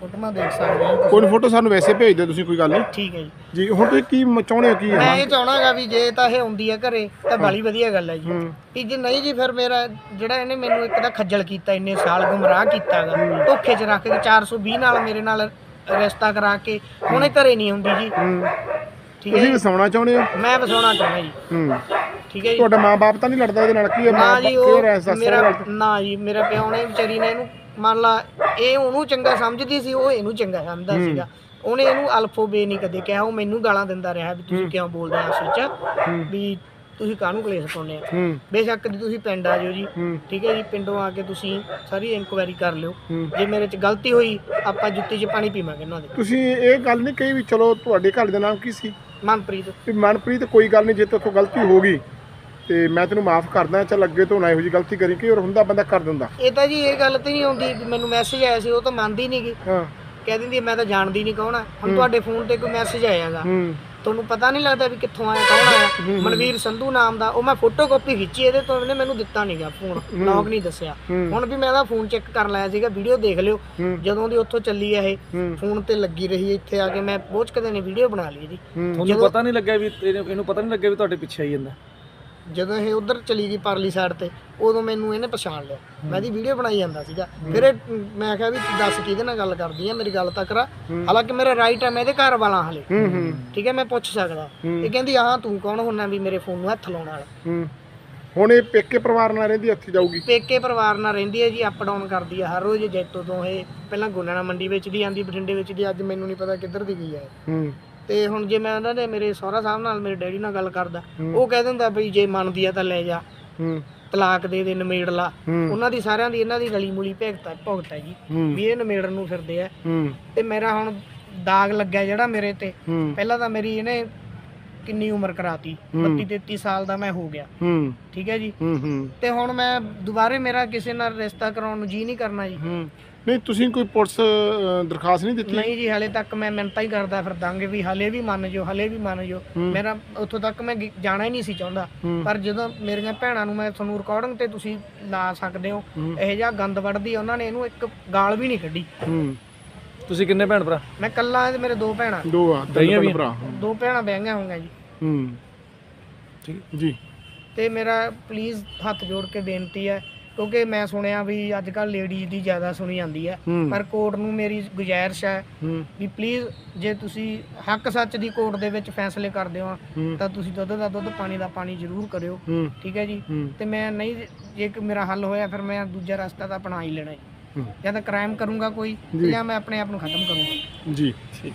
ਫੋਟੋਆਂ ਦੇਖ ਸਕਦੇ ਹੋ ਕੋਈ ਫੋਟੋ ਸਾਨੂੰ ਵੈਸੇ ਭੇਜ ਦਿਓ ਤੁਸੀਂ ਕੋਈ ਗੱਲ ਨਹੀਂ। ਠੀਕ ਹੈ ਜੀ। ਜੀ ਹੁਣ ਤੁਸੀਂ ਕੀ ਮ- ਚਾਹੁੰਦੇ ਹੋ ਕੀ ਮੈਂ ਇਹ ਚਾਹਣਾਗਾ ਵੀ ਜੇ ਤਾਂ ਇਹ ਆਉਂਦੀ ਹੈ ਘਰੇ ਤਾਂ ਬੜੀ ਵਧੀਆ ਗੱਲ ਹੈ ਜੀ। ਵੀ ਜੇ ਨਹੀਂ ਜੀ ਫਿਰ ਮੇਰਾ ਜਿਹੜਾ ਇਹਨੇ ਮੈਨੂੰ ਇੱਕ ਤਾਂ ਖੱਜਲ ਕੀਤਾ ਇੰਨੇ ਸਾਲ ਗੁੰਮਰਾਹ ਕੀਤਾਗਾ। ਧੋਖੇ 'ਚ ਰੱਖ ਕੇ 420 ਨਾਲ ਮੇਰੇ ਨਾਲ ਰਿਸ਼ਤਾ ਕਰਾ ਕੇ ਹੁਣੇ ਘਰੇ ਨਹੀਂ ਹੁੰਦੀ ਜੀ। ਹੂੰ। ਠੀਕ ਹੈ ਤੁਸੀਂ ਜੀ। ਵਸਾਉਣਾ ਚਾਹੁੰਦੇ ਹੋ? ਮੈਂ ਵਸਾਉਣਾ ਚਾਹੁੰਦਾ ਜੀ। ਹੂੰ। ਠੀਕ ਹੈ ਜੀ। ਤੁਹਾਡਾ ਮਾਂ-ਬਾਪ ਤਾਂ ਨਹੀਂ ਲੜਦਾ ਇਹਦੇ ਨਾਲ ਕੀ ਹੈ? ਨਾ ਮਾਂ ਜੀ ਕਿਉਂ ਉਹ ਰਹਿ ਸੱਸ ਮੇਰਾ ਨਾਲ ਨਾ ਜੀ ਮੇਰਾ ਪਿਓ ਨੇ ਵਿਚਾਰੀ ਨੇ ਇਹਨੂੰ ਮੰਨ ਲਾ ਇਹ ਉਹਨੂੰ ਚੰਗਾ ਸਮਝਦੀ ਸੀ ਉਹ ਇਹਨੂੰ ਚੰਗਾ ਸਮਝਦਾ ਸੀਗਾ। ਉਹਨੇ ਇਹਨੂੰ ਅਲਫੋ ਬੇ ਨਹੀਂ ਕਦੇ ਕਿਹਾ ਉਹ ਮੈਨੂੰ ਗਾਲਾਂ ਦਿੰਦਾ ਰਿਹਾ ਵੀ ਤੁਸੀਂ ਕਿਉਂ ਬੋਲਦੇ ਆ ਵਿੱਚ ਵੀ ਤੁਸੀਂ ਕਾਹਨੂੰ ਕਲੇਸ਼ ਪਾਉਂਦੇ ਆ ਬੇਸ਼ੱਕ ਜੀ ਤੁਸੀਂ ਪਿੰਡ ਆ ਜਾਓ ਜੀ। ਠੀਕ ਹੈ ਜੀ ਪਿੰਡੋਂ ਆ ਕੇ ਤੁਸੀਂ ਸਾਰੀ ਇਨਕੁਆਇਰੀ ਕਰ ਲਿਓ। ਜੇ ਮੇਰੇ 'ਚ ਗਲਤੀ ਹੋਈ ਆਪਾਂ ਜੁੱਤੀ 'ਚ ਪਾਣੀ ਪੀਵਾਂਗੇ ਇਹਨਾਂ ਦੇ। ਤੁਸੀਂ ਇਹ ਗੱਲ ਨਹੀਂ ਕਹੀ ਵੀ ਚਲੋ ਤੁਹਾਡੇ ਘਰ ਦਾ ਨਾਮ ਕੀ ਸੀ? ਮਨਪ੍ਰੀਤ। ਵੀ ਮਨਪ੍ਰੀਤ ਕੋਈ ਗੱਲ ਨਹੀਂ ਜੇ ਤੇਥੋਂ ਗਲਤੀ ਹੋ ਗਈ ਤੇ ਮੈਂ ਤੈਨੂੰ ਮਾਫ ਕਰਦਾ ਚੱਲ ਅੱਗੇ ਤੋਂ ਨਾ ਇਹੋ ਜੀ ਗਲਤੀ ਕਰੀ ਕਿ ਹੋਰ ਹੁੰਦਾ ਬੰਦਾ ਕਰ ਦਿੰਦਾ। ਇਹ ਤਾਂ ਜੀ ਇਹ ਗੱਲ ਤੇ ਨਹੀਂ ਆਉਂਦੀ ਵੀ ਮੈਨੂੰ ਮੈਸੇਜ ਆਇਆ ਸੀ ਉਹ ਤਾਂ ਮੰਨਦੀ ਨਹੀਂ ਗੀ। ਹਾਂ। ਕਹਿ ਦਿੰਦੀ ਹੈ, ਮੈਂ ਤਾਂ ਜਾਣਦੀ ਨਹੀਂ ਕੌਣ ਆ। ਹੁਣ ਤੁਹਾਡੇ ਫੋਨ ਤੇ ਕੋਈ ਮੈਸੇਜ ਆਇਆਗਾ। ਹੂੰ। ਤੁਹਾਨੂੰ ਪਤਾ ਨਹੀਂ ਲੱਗਦਾ ਵੀ ਕਿੱਥੋਂ ਆਇਆ ਕੌਣ ਆਇਆ। ਮਨਵੀਰ ਸੰਧੂ ਨਾਮ ਦਾ ਉਹ ਮੈਂ ਫੋਟੋ ਕਾਪੀ ਖਿੱਚੀ ਇਹਦੇ ਤੋਂ ਇਹਨੇ ਮੈਨੂੰ ਦਿੱਤਾ ਨਹੀਂਗਾ ਫੋਨ ਲੌਗ ਨਹੀਂ ਦੱਸਿਆ। ਹੁਣ ਵੀ ਮੈਂ ਇਹਦਾ ਫੋਨ ਚੈੱਕ ਕਰਨ ਲਾਇਆ ਸੀਗਾ ਵੀਡੀਓ ਦੇਖ ਲਿਓ। ਜਦੋਂ ਦੀ ਉੱਥੋਂ ਚੱਲੀ ਆ ਇਹ। ਫੋਨ ਤੇ ਲੱਗੀ ਰਹੀ ਇੱਥੇ ਆ ਕੇ ਮੈਂ ਬਹੁਤ ਕਦੇ ਨੇ ਵੀਡੀਓ ਬਣਾ ਲਈ ਇਹਦੀ। ਤੁਹਾਨੂੰ ਪਤਾ ਨਹੀਂ ਲੱਗਿਆ ਵੀ ਇਹਨੂੰ ਇਹਨੂੰ ਪਤਾ ਨਹੀਂ ਲੱਗਿਆ ਵੀ ਤੁਹਾਡੇ ਪਿੱਛੇ ਆਈ ਜਾਂਦਾ। ਜਦੋਂ ਇਹ ਉਧਰ ਚਲੀ ਗਈ ਪਰਲੀ ਸਾਈਡ ਤੇ ਉਦੋਂ ਮੈਨੂੰ ਇਹਨੇ ਪਛਾਣ ਲਿਆ। ਮੈਂ ਇਹਦੀ ਵੀਡੀਓ ਬਣਾਈ ਜਾਂਦਾ ਸੀਗਾ। ਫਿਰ ਇਹ ਮੈਂ ਕਿਹਾ ਵੀ ਤੂੰ ਦੱਸ ਕਿਹਦੇ ਨਾਲ ਗੱਲ ਕਰਦੀ ਆ ਮੇਰੀ ਗੱਲ ਤਾਂ ਕਰਾ। ਹਾਲਾਂਕਿ ਮੇਰਾ ਰਾਈਟ ਹੈ ਮੈਂ ਇਹਦੇ ਘਰ ਵਾਲਾ ਹਲੇ। ਠੀਕ ਹੈ ਮੈਂ ਪੁੱਛ ਸਕਦਾ। ਇਹ ਕਹਿੰਦੀ ਆਹ ਤੂੰ ਕੌਣ ਹੁੰਨਾ ਵੀ ਮੇਰੇ ਫੋਨ ਨੂੰ ਹੱਥ ਲਾਉਣ ਵਾਲਾ? ਹੁਣ ਇਹ ਪੇਕੇ ਪਰਿਵਾਰ ਨਾਲ ਰਹਿੰਦੀ ਇੱਥੇ ਜਾਊਗੀ? ਪੇਕੇ ਪਰਿਵਾਰ ਨਾਲ ਰਹਿੰਦੀ ਹੈ ਜੀ ਅਪ ਡਾਊਨ ਕਰਦੀ ਹੈ ਹਰ ਰੋਜ਼ ਜੈਤੋ ਤੋਂ ਇਹ। ਪਹਿਲਾਂ ਗੋਨਿਆਣਾ ਮੰਡੀ ਵਿੱਚ ਦੀ ਆਂਦੀ ਬਠਿੰਡੇ ਵਿੱਚ ਦੀ ਅੱਜ ਮੈਨੂੰ ਨਹੀਂ ਪਤਾ ਕਿੱਧਰ ਦੀ ਗਈ ਹੂੰ। ਤੇ ਹੁਣ ਜੇ ਮੈਂ ਉਹਨਾਂ ਦੇ ਮੇਰੇ ਸਹੁਰਾ ਸਾਹਿਬ ਨਾਲ ਮੇਰੇ ਡੈਡੀ ਨਾਲ ਗੱਲ ਕਰਦਾ ਉਹ ਕਹਿ ਦਿੰਦਾ ਬਈ ਜੇ ਮੰਨਦੀ ਆ ਤਾਂ ਲੈ ਜਾ। ਹੂੰ। ਤਲਾਕ ਦੇ ਦੇ ਨਿਮੇੜ ਲਾ ਉਹਨਾਂ ਦੀ ਸਾਰਿਆਂ ਦੀ ਇਹਨਾਂ ਦੀ ਗਲੀ ਮੂਲੀ ਭੁਗਤ ਭੁਗਤ ਜੀ। ਵੀ ਇਹ ਨਿਮੇੜਨ ਨੂੰ ਫਿਰਦੇ ਆ। ਤੇ ਮੇਰਾ ਹੁਣ ਦਾਗ ਲੱਗਿਆ ਜਿਹੜਾ ਮੇਰੇ ਤੇ। ਪਹਿਲਾਂ ਤਾਂ ਮੇਰੀ ਇਹਨੇ ਕਿੰਨੀ ਉਮਰ ਕਰਾਤੀ? 32 33 ਸਾਲ ਦਾ ਮੈਂ ਹੋ ਗਿਆ। ਹੂੰ। ਠੀਕ ਹੈ ਜੀ? ਹੂੰ ਹੂੰ। ਤੇ ਹੁਣ ਮੈਂ ਦੁਬਾਰੇ ਮੇਰਾ ਕਿਸੇ ਨਾਲ ਰਿਸ਼ਤਾ ਕਰਾਉਣ ਨੂੰ ਜੀ ਨਹੀਂ ਕਰਨਾ ਜੀ। ਹੂੰ। ਨਹੀਂ ਤੁਸੀਂ ਕੋਈ ਪੁਲਿਸ ਦਰਖਾਸਤ ਨਹੀਂ ਦਿੱਤੀ? ਨਹੀਂ ਜੀ ਹਲੇ ਤੱਕ ਮੈਂ ਮਿੰਤਾ ਹੀ ਕਰਦਾ ਫਿਰਦਾਂਗੇ ਵੀ ਹਲੇ ਵੀ ਮੰਨ ਜੋ ਹਲੇ ਵੀ ਮੰਨ ਜੋ ਮੇਰਾ ਉੱਥੋਂ ਤੱਕ ਮੈਂ ਗ- ਜਾਣਾ ਹੀ ਨਹੀਂ ਸੀ ਚਾਹੁੰਦਾ। ਪਰ ਜਦੋਂ ਮੇਰੀਆਂ ਭੈਣਾਂ ਨੂੰ ਮੈਂ ਤੁਹਾਨੂੰ ਰਿਕਾਰਡਿੰਗ ਤੇ ਤੁਸੀਂ ਲਾ ਸਕਦੇ ਹੋ ਇਹ ਜਿਹਾ ਗੰਦ ਵੜਦੀ ਉਹਨਾਂ ਨੇ ਇਹਨੂੰ ਇੱਕ ਗਾਲ ਵੀ ਨਹੀਂ ਕੱਢੀ। ਹੂੰ। ਤੁਸੀਂ ਕਿੰਨੇ ਭੈਣ ਭਰਾ? ਮੈਂ ਕੱਲਾ ਤੇ ਮੇਰੇ ਦੋ ਭੈਣਾਂ। ਦੋ ਆ ਤਿੰਨ ਵੀ ਭਰਾ ਦੋ ਭੈਣਾਂ ਵਿਆਹੀਆਂ ਹੋਈਆਂ ਜੀ। ਹੂੰ। ਠੀਕ। ਜੀ। ਤੇ ਮੇਰਾ ਪਲੀਜ਼ ਹੱਥ ਜੋੜ ਕੇ ਬੇਨਤੀ ਹੈ ਕਿਉਂਕਿ ਮੈਂ ਸੁਣਿਆ ਵੀ ਅੱਜ ਕੱਲ ਲੇਡੀਜ਼ ਦੀ ਜ਼ਿਆਦਾ ਸੁਣੀ ਜਾਂਦੀ ਹੈ। ਪਰ ਕੋਰਟ ਨੂੰ ਮੇਰੀ ਗੁਜ਼ਾਰਿਸ਼ ਹੈ ਵੀ ਪਲੀਜ਼ ਜੇ ਤੁਸੀਂ ਹੱਕ ਸੱਚ ਦੀ ਕੋਰਟ ਦੇ ਵਿੱਚ ਫੈਸਲੇ ਕਰਦੇ ਹੋ। ਤਾਂ ਤੁਸੀਂ ਦੁੱਧ ਦਾ ਦੁੱਧ ਪਾਣੀ ਦਾ ਪਾਣੀ ਜ਼ਰੂਰ ਕਰਿਓ। ਠੀਕ ਹੈ ਜੀ? ਤੇ ਮੈਂ ਨਹੀਂ ਜੇ ਮੇਰਾ ਹੱਲ ਹੋਇਆ ਫਿਰ ਮੈਂ ਦੂਜਾ ਰਸਤਾ ਤਾਂ ਅਪਣਾ ਹੀ ਲੈਣਾ ਹੂੰ। ਜਾਂ ਤਾਂ ਕ੍ਰਾਈਮ ਕਰੂੰਗਾ ਕੋਈ ਜਾਂ ਮੈਂ ਆਪਣੇ ਆਪ ਨੂੰ ਖਤਮ ਕਰੂੰਗਾ। ਜੀ। ਠੀਕ।